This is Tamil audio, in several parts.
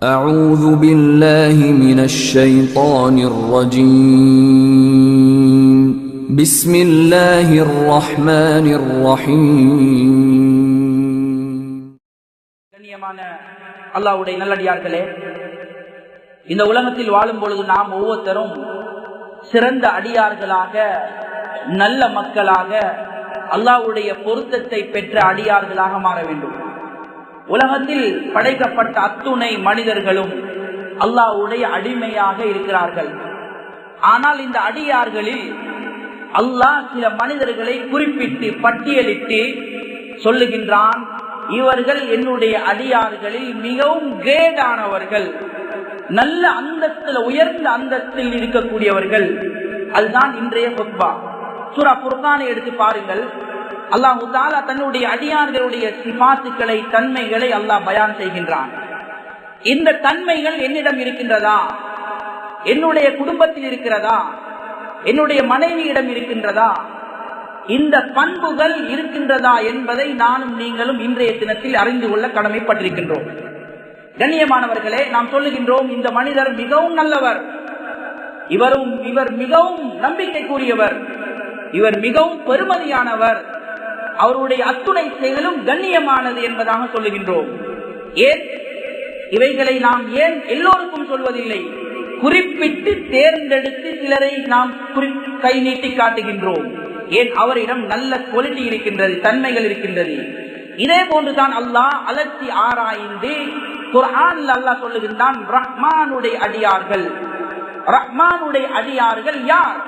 أعوذ بالله من الشيطان الرجيم بسم الله الرحمن الرحيم கண்ணியமான அல்லாஹ்வுடைய நல்லடியார்களே இந்த உலகத்தில் வாழும் பொழுது நாம் ஒவ்வொருத்தரும் சிறந்த அடியார்களாக நல்ல மக்களாக அல்லாஹ்வுடைய பொருத்தத்தை பெற்ற அடியார்களாக மாற வேண்டும் உலகத்தில் படைக்கப்பட்ட அத்துணை மனிதர்களும் அல்லாஹ்வுடைய அடிமையாக இருக்கிறார்கள். ஆனால் இந்த அடியார்களில் அல்லாஹ் சில மனிதர்களை குறிப்பிட்டு பட்டியலிட்டு சொல்லுகின்றான் இவர்கள் என்னுடைய அடியார்களில் மிகவும் கிரேடானவர்கள் நல்ல அந்தத்தில் உயர்ந்த அந்தத்தில் இருக்கக்கூடியவர்கள். அதுதான் இன்றைய சொத்பா சூரா புர்கானை எடுத்து பாருங்கள். அல்லாஹு தாலா தன்னுடைய அடியார்களுடைய சிபாத்துக்களை தன்மைகளை அல்லாஹ் பயான் செய்கின்றான். இந்த தன்மைகள் என்னிடம் இருக்கின்றதா? என்னுடைய குடும்பத்தில் இருக்கிறதா? என்னுடைய மனைவியிடம் இருக்கின்றதா? இந்த பண்புகள் இருக்கின்றதா என்பதை நானும் நீங்களும் இன்றைய தினத்தில் அறிந்து கொள்ள கடமைப்பட்டிருக்கின்றோம். கண்ணியமானவர்களே நாம் சொல்லுகின்றோம் இந்த மனிதர் மிகவும் நல்லவர். இவரும் இவர் மிகவும் நம்பிக்கைக்குரியவர். இவர் மிகவும் பெருமதியானவர். அவருடைய அத்துணை செயலும் கண்ணியமானது என்பதாக சொல்லுகின்றோம். ஏன்? இவைகளை நாம் ஏன் எல்லோருக்கும் சொல்வதில்லை? குறிப்பிட்டு தேர்ந்தெடுத்து சிலரை நாம் கை நீட்டி காட்டுகின்றோம். ஏன்? அவரிடம் நல்ல குவாலிட்டி இருக்கின்றது தன்மைகள் இருக்கின்றது. இதே போன்றுதான் அல்லாஹ் அலட்சி ஆராய்ந்து குர்ஆன் அல்லாஹ் சொல்லுகின்றான் ரஹ்மானுடைய அடியார்கள். ரஹ்மானுடைய அடியார்கள் யார்?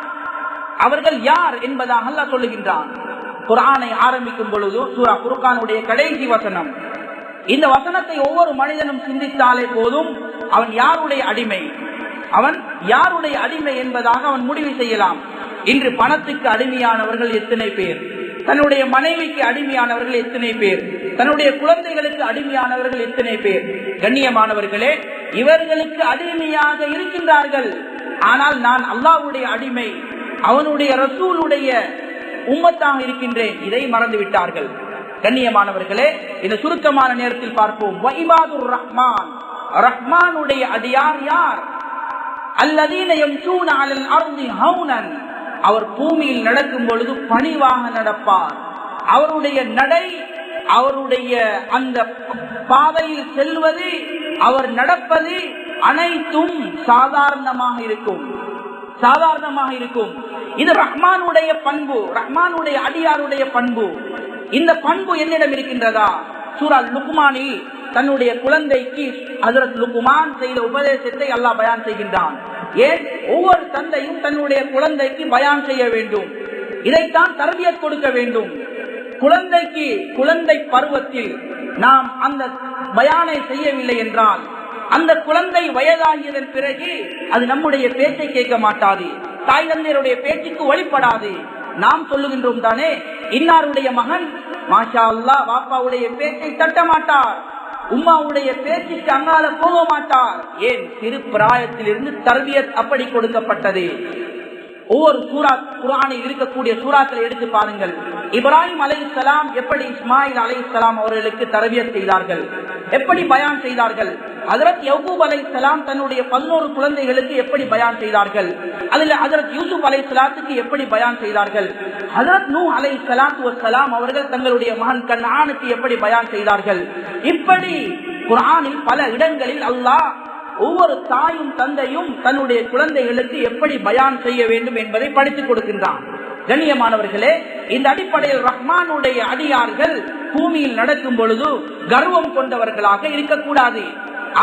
அவர்கள் யார் என்பதாக அல்லாஹ் சொல்லுகின்றான். குரானை ஆரம்பிக்கும் பொழுது சூரா குருகானுடைய கடைசி வசனம். இந்த வசனத்தை ஒவ்வொரு மனிதனும் சிந்தித்தாலே போதும் அவன் யாருடைய அடிமை? அவன் யாருடைய அடிமை என்பதாக அவன் முடிவு செய்யலாம். இன்று பணத்துக்கு அடிமையானவர்கள் எத்தனை பேர்? தன்னுடைய மனைவிக்கு அடிமையானவர்கள் எத்தனை பேர்? தன்னுடைய குழந்தைகளுக்கு அடிமையானவர்கள் எத்தனை பேர்? கண்ணியமானவர்களே இவர்களுக்கு அடிமையாக இருக்கின்றார்கள். ஆனால் நான் அல்லாவுடைய அடிமை அவனுடைய ரசூலுடைய உம்மத்தாக இருக்கின்றேன். இதை மறந்து விட்டார்கள் கண்ணியமானவர்களே இந்த சுருக்கமான நேரத்தில் பார்ப்போம். வைபாதுர் ரஹ்மான். ரஹ்மானுடைய அடியார் யார்? அல்லதீனயம் சூனாலல் அருந்தி ஹவுனன். அவர் பூமியில் நடக்கும் பொழுது பணிவாக நடப்பார். அவருடைய நடை அவருடைய அந்த பாதையில் செல்வது அவர் நடப்பது அனைத்தும் சாதாரணமாக இருக்கும். சாதாரணமாக இருக்கும். இது ரஹ்மானுடைய பண்பு ரஹ்மானுடைய அடியாருடைய பண்பு. இந்த பண்பு என்னிடம் இருக்கின்றதா? சூரா லுக்குமானி தன்னுடைய குழந்தைக்கு அதரத் லுக்குமான் செய்த உபதேசத்தை அல்லாஹ் பயான் செய்கின்றான். ஏன்? ஒவ்வொரு தந்தையும் தன்னுடைய குழந்தைக்கு பயான் செய்ய வேண்டும். இதைத்தான் தரவியத் கொடுக்க வேண்டும். குழந்தைக்கு குழந்தை பருவத்தில் நாம் அந்த பயானை செய்யவில்லை என்றால் அந்த குழந்தை வயதாகியதன் பிறகு அது நம்முடைய பேச்சை கேட்க மாட்டாது. தாய் தந்தையருடைய பேச்சுக்கு வழிபடாது. நாம் சொல்லுகின்றோம் தானே இன்னாருடைய மகன் மாஷா அல்லா பாப்பாவுடைய பேச்சை தட்ட மாட்டார் உம்மாவுடைய பேச்சுக்கு அங்கால போக மாட்டார் ஏன்? சிறு பிராயத்திலிருந்து தர்பியத் அப்படி கொடுக்கப்பட்டது. ஒவ்வொரு சூரா குரானில் இருக்கக்கூடிய சூறாக்களை எடுத்து பாருங்கள். இப்ராஹிம் அலை எப்படி இஸ்மாயில் அலை அவர்களுக்கு தரவியத் செய்தார்கள்? எப்படி பயான் செய்தார்கள்? அதரத் யகூப் அலை சலாம் தன்னுடைய பதினோரு குழந்தைகளுக்கு எப்படி பயான் செய்தார்கள்? அதில் அதரத் யூசுப் அலை சலாத்துக்கு எப்படி பயான் செய்தார்கள்? அதரத் நூ அலை சலாத்து சலாம் அவர்கள் தங்களுடைய மகன் கண்ணானுக்கு எப்படி பயான் செய்தார்கள்? இப்படி குரானில் பல இடங்களில் அல்லாஹ் ஒவ்வொரு தாயும் தந்தையும் தன்னுடைய குழந்தைகளுக்கு எப்படி பயான் செய்ய வேண்டும் என்பதை படித்துக் கொடுக்கின்றான். கண்ணியமானவர்களே இந்த அடிப்படையில் ரஹ்மானுடைய அடியார்கள் பூமியில் நடக்கும் பொழுது கர்வம் கொண்டவர்களாக இருக்கக்கூடாது.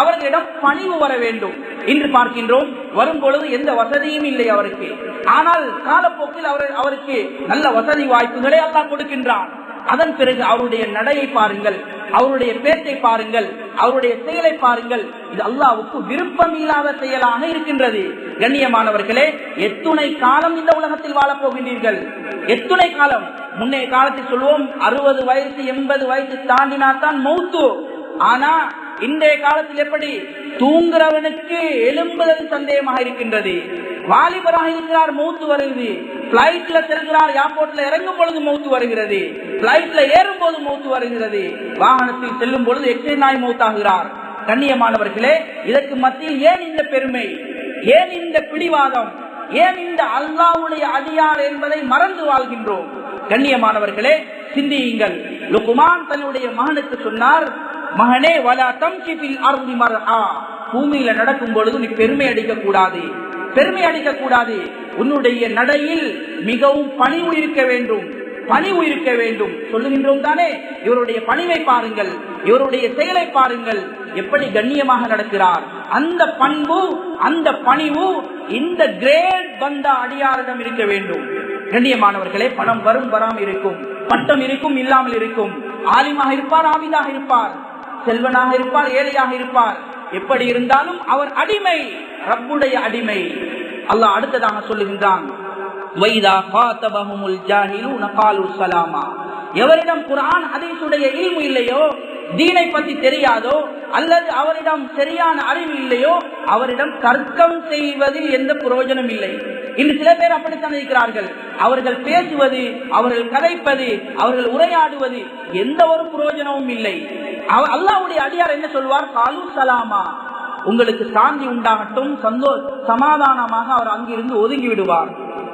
அவர்களிடம் பணிவு வர வேண்டும். இன்று பார்க்கின்றோம் வரும் பொழுது எந்த வசதியும் இல்லை அவருக்கு. ஆனால் காலப்போக்கில் அவர் அவருக்கு நல்ல வசதி வாய்ப்புகளை எல்லாம் கொடுக்கின்றான். அதன் பிறகு அவருடைய நடையை பாருங்கள். அவருடைய பேச்சை பாருங்கள் அவருடைய செயலை பாருங்கள். இது அல்லாவுக்கு விருப்பம் இல்லாத செயலாக இருக்கின்றது. கண்ணியமானவர்களே எத்துணை காலம் இந்த உலகத்தில் வாழப்போகின்றீர்கள் எத்துணை காலம்? முன்னைய காலத்தில் சொல்லுவோம் அறுபது வயசு எண்பது வயசு தாண்டினாத்தான் மௌத்து. ஆனா இன்றைய காலத்தில் எப்படி தூங்குறவனுக்கு எழும்புதல் சந்தேகமாக இருக்கின்றது. வாலிபராக இருக்கிறார் மூத்து வருகிறது பிளைட்ல செல்கிறார் ஏர்போர்ட்ல இறங்கும் பொழுது மூத்து வருகிறது. பிளைட்ல ஏறும் போது மூத்து வருகிறது. வாகனத்தில் செல்லும் பொழுது எக்ஸைட் நாய் மூத்தாகிறார். கண்ணியமானவர்களே இதற்கு மத்தியில் ஏன் இந்த பெருமை? ஏன் இந்த பிடிவாதம்? ஏன் இந்த அல்லாவுடைய அடியார் என்பதை மறந்து வாழ்கின்றோம்? கண்ணியமானவர்களே சிந்தியுங்கள். லுக்குமான் தன்னுடைய மகனுக்கு சொன்னார் மகனே வலா தம்சிபில் அருந்தி மரா பூமியில நடக்கும் பொழுது நீ பெருமை அடிக்க கூடாது பெருமை அடிக்க கூடாது உன்னுடைய நடையில் மிகவும் பணிவு இருக்க வேண்டும். பணிவு இருக்க வேண்டும். சொல்லுகின்றோம் தானே? இவருடைய பணிவை பாருங்கள். இவருடைய செயலை பாருங்கள். எப்படி கண்ணியமாக நடக்கிறார். அந்த பண்பு அந்த பணிவு இந்த கிரேட் வந்த அடியாரிடம் இருக்க வேண்டும். கண்ணியமானவர்களே பணம் வரும் வராமல் இருக்கும். பட்டம் இருக்கும் இல்லாமல் இருக்கும். ஆலிமாக இருப்பார் ஆவிதாக இருப்பார். செல்வனாக இருப்பார் ஏழையாக இருப்பார். எப்படி இருந்தாலும் அவர் அடிமை ரப்புடைய அடிமை. அல்லாஹ் அடுத்ததாக சொல்லுகின்றான் வைதா எவரிடம் குரான் ஹதீஸுடைய இழிவு இல்லையோ தீனை பத்தி தெரியாதோ அல்லது அவரிடம் சரியான அறிவு இல்லையோ அவரிடம் தர்க்கம் செய்வதில் எந்த பிரயோஜனம் இல்லை. இன்று சில பேர் அப்படித்தான் இருக்கிறார்கள். அவர்கள் பேசுவது அவர்கள் கதைப்பது அவர்கள் உரையாடுவது எந்த ஒரு பிரயோஜனமும் இல்லை. அவ- அல்லாஹ்வுடைய அடியார் என்ன சொல்வார்? காலு சலாமா. உங்களுக்கு சாந்தி உண்டாகட்டும் சந்தோ சமாதானமாக அவர் அங்கிருந்து ஒதுங்கி விடுவார்.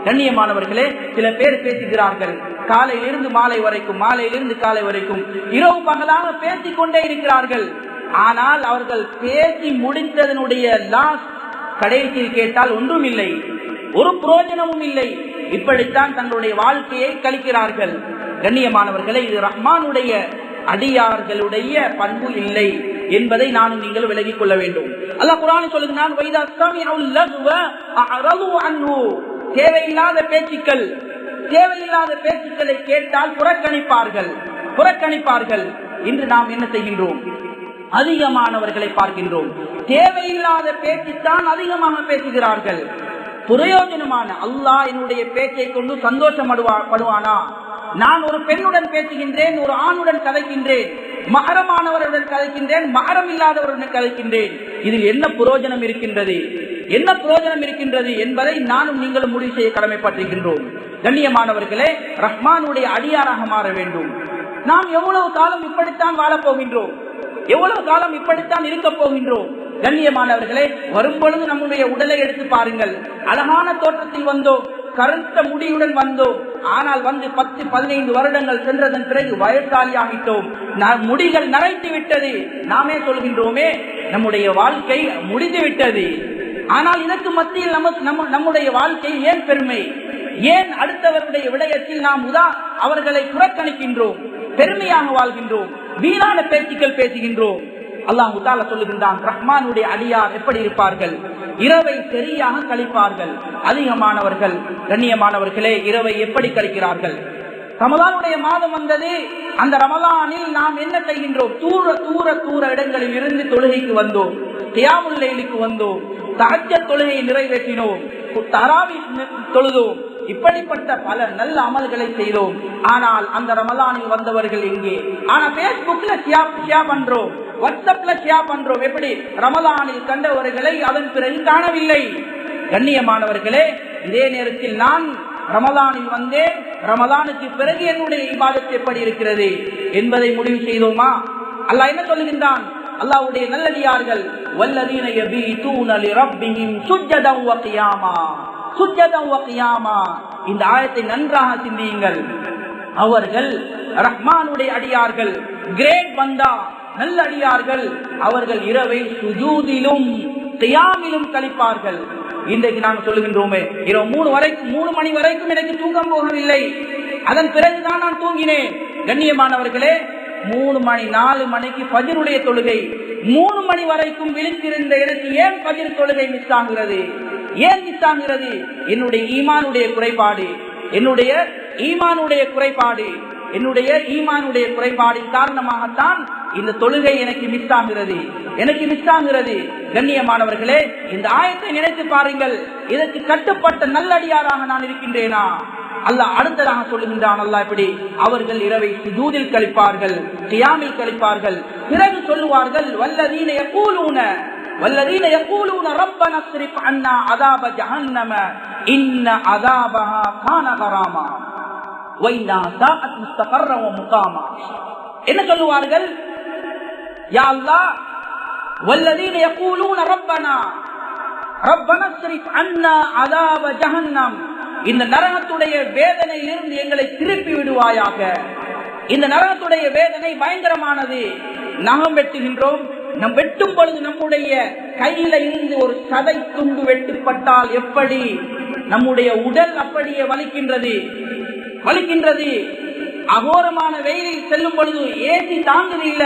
கண்ணியமானவர்களே சில பேர் பேசுகிறார்கள். காலையிலிருந்து மாலை வரைக்கும் மாலையிலிருந்து காலை வரைக்கும் இரவு பகலாக பேசிக் கொண்டே இருக்கிறார்கள். ஆனால் அவர்கள் பேசி முடிந்ததனுடைய லாஸ் கடைசியில் கேட்டால் ஒன்றும் இல்லை ஒரு பிரயோஜனமும் இல்லை. இப்படித்தான் தங்களுடைய வாழ்க்கையை கழிக்கிறார்கள். கண்ணியமானவர்களே இது ரஹ்மானுடைய அடியார்களுடைய பண்பு இல்லை என்பதை நானும் நீங்கள் விலகிக் கொள்ள வேண்டும். அல்லா குரான் சொல்லுகிறான் தேவையில்லாத பேச்சுக்கள் தேவையில்லாத பேச்சுக்களை கேட்டால் புறக்கணிப்பார்கள் புறக்கணிப்பார்கள். இன்று நாம் என்ன செய்கின்றோம்? அதிகமானவர்களை பார்க்கின்றோம். தேவையில்லாத பேச்சுத்தான் அதிகமாக பேசுகிறார்கள். பிரயோஜனமான அல்லாஹ் என்னுடைய பேச்சை கொண்டு சந்தோஷம் படுவானா? நான் ஒரு பெண்ணுடன் பேசுகின்றேன் ஒரு ஆணுடன் கதைக்கின்றேன் மகரமானவருடன் கதைக்கின்றேன் மகரம் இல்லாதவருடன் கதைக்கின்றேன். இதில் என்ன புரோஜனம் இருக்கின்றது? என்ன புரோஜனம் இருக்கின்றது என்பதை நானும் நீங்களும் முடிவு செய்ய கடமைப்பட்டிருக்கின்றோம். கண்ணியமானவர்களே ரஹ்மானுடைய அடியாராக மாற வேண்டும். நாம் எவ்வளவு காலம் இப்படித்தான் வாழப் போகின்றோம் எவ்வளவு காலம் இப்படித்தான் இருக்க போகின்றோம்? கண்ணியமானவர்களே வரும்பொழுது நம்முடைய உடலை எடுத்து பாருங்கள். அழகான தோற்றத்தில் வந்தோம் கருத்த முடியுடன் வந்தோம். ஆனால் வந்து பத்து பதினைந்து வருடங்கள் சென்றதன் பிறகு வயசாளியாகிட்டோம் முடிகள் நரைத்து விட்டது. நாமே சொல்கின்றோமே நம்முடைய வாழ்க்கை முடிந்து விட்டது. ஆனால் இதற்கு மத்தியில் நமக்கு நம்ம நம்முடைய வாழ்க்கை ஏன் பெருமை? ஏன் அடுத்தவருடைய விடயத்தில் நாம் உதா அவர்களை புறக்கணிக்கின்றோம்? பெருமையாக வாழ்கின்றோம். வீணான பேச்சுக்கள் பேசுகின்றோம். அல்லாஹு முத்தால சொல்லுகின்றான் ரஹ்மானுடைய அடியார் எப்படி இருப்பார்கள்? இரவை சரியாக கழிப்பார்கள். அதிகமானவர்கள் கண்ணியமானவர்களே இரவை எப்படி கழிக்கிறார்கள்? ரமலானுடைய மாதம் வந்தது. அந்த ரமலானில் நாம் என்ன செய்கின்றோம்? தூர தூர தூர இடங்களில் இருந்து தொழுகைக்கு வந்தோம். தியாமுல்லைலுக்கு வந்தோம். தகஜ தொழுகையை நிறைவேற்றினோம். தராவி தொழுதோம். இப்படிப்பட்ட பல நல்ல அமல்களை செய்தோம். ஆனால் அந்த ரமலானில் வந்தவர்கள் எங்கே? ஆனா பேஸ்புக்ல பண்றோம். வாட்ஸ்அப்ல ஷியா பண்றோம். எப்படி? ரமலானில் கண்டவர்களை அதன் பிறகு காணவில்லை. கண்ணியமானவர்களே இதே நேரத்தில் நான் ரமலானில் வந்தேன். ரமலானுக்கு பிறகு என்னுடைய இபாதத்து எப்படி இருக்கிறது என்பதை முடிவு செய்தோமா? அல்லாஹ் என்ன சொல்லுகின்றான்? அல்லாஹ்வுடைய நல்லடியார்கள் வல்லதீன யபீதூன லிரப்பிஹிம் சுஜ்ஜதன் வ கியாமா. சுஜ்ஜதன் வ கியாமா. இந்த ஆயத்தை நன்றாக சிந்தியுங்கள். அவர்கள் ரஹ்மானுடைய அடியார்கள் கிரேட் வந்தா நல்லடியார்கள் அவர்கள் இரவை சுஜூதிலும் தியாமிலும் கழிப்பார்கள். இன்றைக்கு நாங்கள் சொல்லுகின்றோமே இரவு மூணு வரைக்கும் மூணு மணி வரைக்கும் எனக்கு தூக்கம் போகவில்லை. அதன் பிறகுதான் நான் தூங்கினேன். கண்ணியமானவர்களே மூணு மணி நாலு மணிக்கு பதினுடைய தொழுகை. மூணு மணி வரைக்கும் விழித்திருந்த எனக்கு ஏன் பஜர் தொழுகை மிஸ் ஆகிறது? ஏன் மிஸ் ஆகிறது? என்னுடைய ஈமானுடைய குறைபாடு. என்னுடைய ஈமானுடைய குறைபாடு. என்னுடைய ஈமானுடைய குறைபாடின் காரணமாகத்தான் இந்த தொழுகை எனக்கு மிஸ் எனக்கு மிஸ் கண்ணியமானவர்களே இந்த ஆயத்தை நினைத்து பாருங்கள். இதற்கு கட்டுப்பட்ட நல்லடியாராக நான் இருக்கின்றேனா? அல்லாஹ் அடுத்ததாக சொல்லுகின்றான் அல்லாஹ் இப்படி அவர்கள் இரவை சுஜூதில் கழிப்பார்கள் கியாமில் கழிப்பார்கள். பிறகு சொல்லுவார்கள் வல்லதீன எப்பூலூன வல்லதீன எப்பூலூன ரப்ப ஸ்ரிஃப் அண்ணா அதாப ஜஹன்னம இன்ன அதாபஹா கானகராமா வைனா சாஅத் முஸ்தகர்ர வ முகாமா. என்ன சொல்லுவார்கள்? யா அல்லாஹ் والذين يقولون ربنا ربنا اصرف عنا عذاب جهنم இந்த நரகத்துடைய வேதனையிலிருந்து எங்களை திருப்பி விடுவாயாக இந்த நரகத்துடைய வேதனை பயங்கரமானது நகம் வெட்டுகின்றோம் நம் வெட்டும் பொழுது நம்முடைய கையில இருந்து ஒரு சதை துண்டு வெட்டுப்பட்டால் எப்படி நம்முடைய உடல் அப்படியே வலிக்கின்றது வலிக்கின்றது அகோரமான வெயிலில் செல்லும் பொழுது ஏசி தாங்குது இல்ல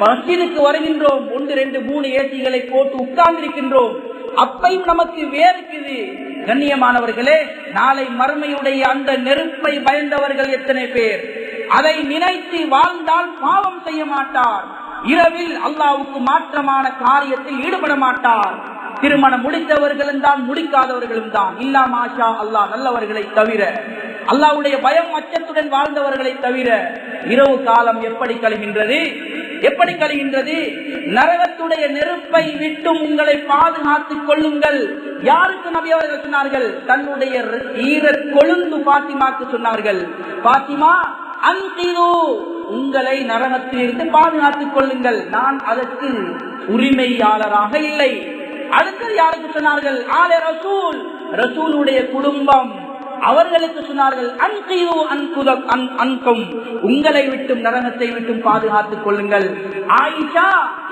மஸ்ஜிதுக்கு வருகின்றோம். ஒன்று ரெண்டு மூணு ஏசிகளை போட்டு உட்கார்ந்திருக்கின்றோம். அப்பையும் நமக்கு வேறுக்குது. கண்ணியமானவர்களே நாளை மறுமையுடைய அந்த நெருப்பை பயந்தவர்கள் எத்தனை பேர்? அதை நினைத்து வாழ்ந்தால் பாவம் செய்ய மாட்டார். இரவில் அல்லாவுக்கு மாற்றமான காரியத்தில் ஈடுபட மாட்டார். திருமணம் முடித்தவர்களும் தான் முடிக்காதவர்களும் தான். இல்லா மாஷா அல்லாஹ் நல்லவர்களை தவிர. அல்லாவுடைய பயம் அச்சத்துடன் வாழ்ந்தவர்களை தவிர. இரவு காலம் எப்படி கழிகின்றது? எப்படி கழிகின்றது? நரகத்துடைய நெருப்பை விட்டும் உங்களை பாதுகாத்துக் கொள்ளுங்கள். யாருக்கு நபி அவர்கள் சொன்னார்கள்? தன்னுடைய ஈர கொழுந்து பாத்திமாக்கு சொன்னார்கள். பாத்திமா அன்கிது உங்களை நரகத்திலிருந்து பாதுகாத்துக் கொள்ளுங்கள். நான் அதற்கு உரிமையாளராக இல்லை. அடுத்தது யாருக்கு சொன்னார்கள்? ஆலே ரசூல். ரசூலுடைய குடும்பம். அவர்களுக்கு சொன்னார்கள் அன்கிது அன்புத அன்கும். உங்களை விட்டும் நரகத்தை விட்டும் பாதுகாத்துக் கொள்ளுங்கள். ஆயிஷா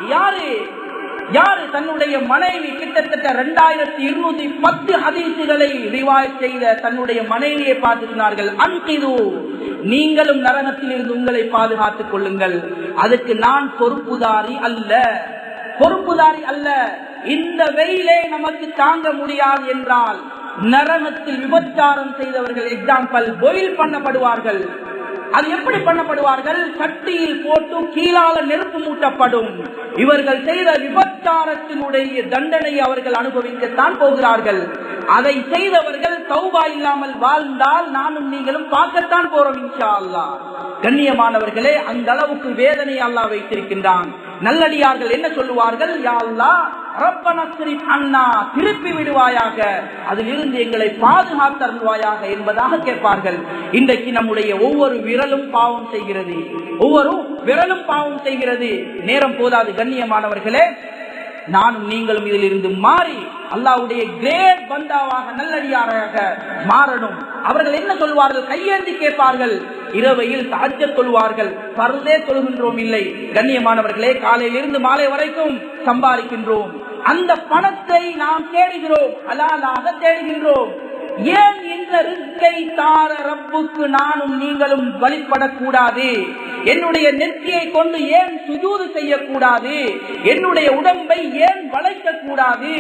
யாரு? யாரு? தன்னுடைய மனைவி கிட்டத்தட்ட இரண்டாயிரத்தி இருநூத்தி பத்து ஹதீசுகளை ரிவாய் செய்த தன்னுடைய மனைவியை பார்த்து சொன்னார்கள் அன்கிது நீங்களும் நரகத்தில் இருந்து உங்களை பாதுகாத்துக் கொள்ளுங்கள். அதுக்கு நான் பொறுப்புதாரி அல்ல. பொறுப்புதாரி அல்ல. இந்த வெயிலே நமக்கு தாங்க முடியாது என்றால் நரகத்தில் விபச்சாரம் செய்தவர்கள் எக்ஸாம்பிள் பொயில் பண்ணப்படுவார்கள். அது எப்படி பண்ணப்படுவார்கள்? சட்டியில் போட்டு கீழால நெருப்பு மூட்டப்படும். இவர்கள் செய்த விபச்சாரத்தினுடைய தண்டனை அவர்கள் அனுபவிக்கத்தான் போகிறார்கள். அதை செய்தவர்கள் சௌபா இல்லாமல் வாழ்ந்தால் நானும் நீங்களும் பார்க்கத்தான் போறோம் இன்ஷா அல்லா கண்ணியமானவர்களே அந்த அளவுக்கு வேதனை அல்லா வைத்திருக்கின்றான். நல்லடியார்கள் என்ன சொல்லுவார்கள்? யாழ்லா அல்லா அண்ணா திருப்பி விடுவாயாக. அதிலிருந்து எங்களை பாதுகாத்தருள்வாயாக என்பதாக கேட்பார்கள். இன்றைக்கு நம்முடைய ஒவ்வொரு விரலும் பாவம் செய்கிறது. ஒவ்வொரு விரலும் பாவம் செய்கிறது. நேரம் போதாது கண்ணியமானவர்களே நானும் நீங்களும் இதில் இருந்து மாறி அல்லாவுடைய கிரேட் பந்தாவாக நல்லடியாராக மாறணும். அவர்கள் என்ன சொல்வார்கள்? கையேந்தி கேட்பார்கள். இரவையில் தாஜ தொழுவார்கள் பருதே தொழுகின்றோம் இல்லை. கண்ணியமானவர்களே காலையிலிருந்து மாலை வரைக்கும் சம்பாதிக்கின்றோம். அந்த பணத்தை நாம் தேடுகிறோம். அலாலாக தேடுகின்றோம். ஏன் இந்த ரிஸ்கை தார ரப்புக்கு நானும் நீங்களும் வழிபடக்கூடாது? என்னுடைய நெற்றியை கொண்டு ஏன் சுஜூது செய்யக்கூடாது? என்னுடைய உடம்பை ஏன் வளைக்க கூடாது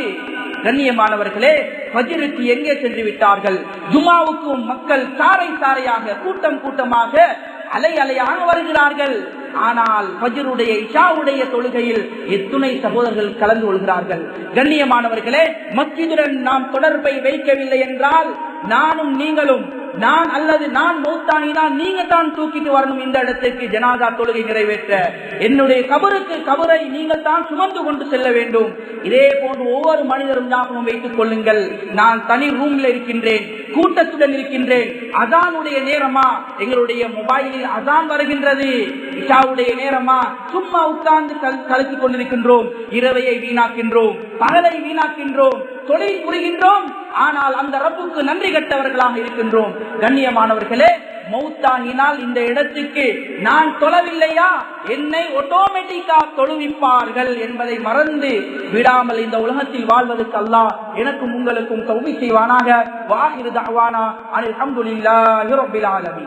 கண்ணியமானவர்களே பஜிருக்கு எங்கே சென்று விட்டார்கள்? ஜுமாவுக்கும் மக்கள் சாரை சாரையாக கூட்டம் கூட்டமாக அலை அலையாக வருகிறார்கள். ஆனால் பஜருடைய இஷாவுடைய தொழுகையில் எத்துணை சகோதரர்கள் கலந்து கொள்கிறார்கள். கண்ணியமானவர்களே மத்தியுடன் நாம் தொடர்பை வைக்கவில்லை என்றால் நானும் நீங்களும் நான் அல்லது நான் மூத்தானினால் நீங்க தான் தூக்கிட்டு வரணும் இந்த இடத்துக்கு ஜனாதா தொழுகை நிறைவேற்ற. என்னுடைய கபருக்கு கபரை நீங்கள் தான் சுமந்து கொண்டு செல்ல வேண்டும். இதே போன்று ஒவ்வொரு மனிதரும் ஞாபகம் வைத்துக் கொள்ளுங்கள். நான் தனி ரூம்ல இருக்கின்றேன். கூட்டத்துடன் இருக்கின்றேன். அதானுடைய நேரமா? எங்களுடைய மொபைலில் அதான் வருகின்றது. இஷாவுடைய நேரமா? சும்மா உட்கார்ந்து கலக்கி கொண்டிருக்கின்றோம். இரவையை வீணாக்கின்றோம். பகலை வீணாக்கின்றோம். தொழில் புரிகின்றோம். ஆனால் அந்த ரப்புக்கு நன்றி கட்டவர்களாக இருக்கின்றோம். கண்ணியமானவர்களே மௌத்தாங்கினால் இந்த இடத்துக்கு நான் தொழவில்லையா என்னை ஆட்டோமேட்டிக்கா தொழுவிப்பார்கள் என்பதை மறந்து விடாமல் இந்த உலகத்தில் வாழ்வதற்கு அல்ல எனக்கும் உங்களுக்கும் கவுமி செய்வானாக. வாகிரு தாவானா அலமதுல்லா யூரோப்பில் ஆலமி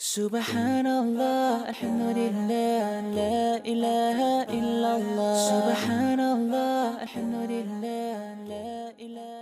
سبحان الله الحمد لله لا إله إلا الله سبحان الله الحمد لله لا إله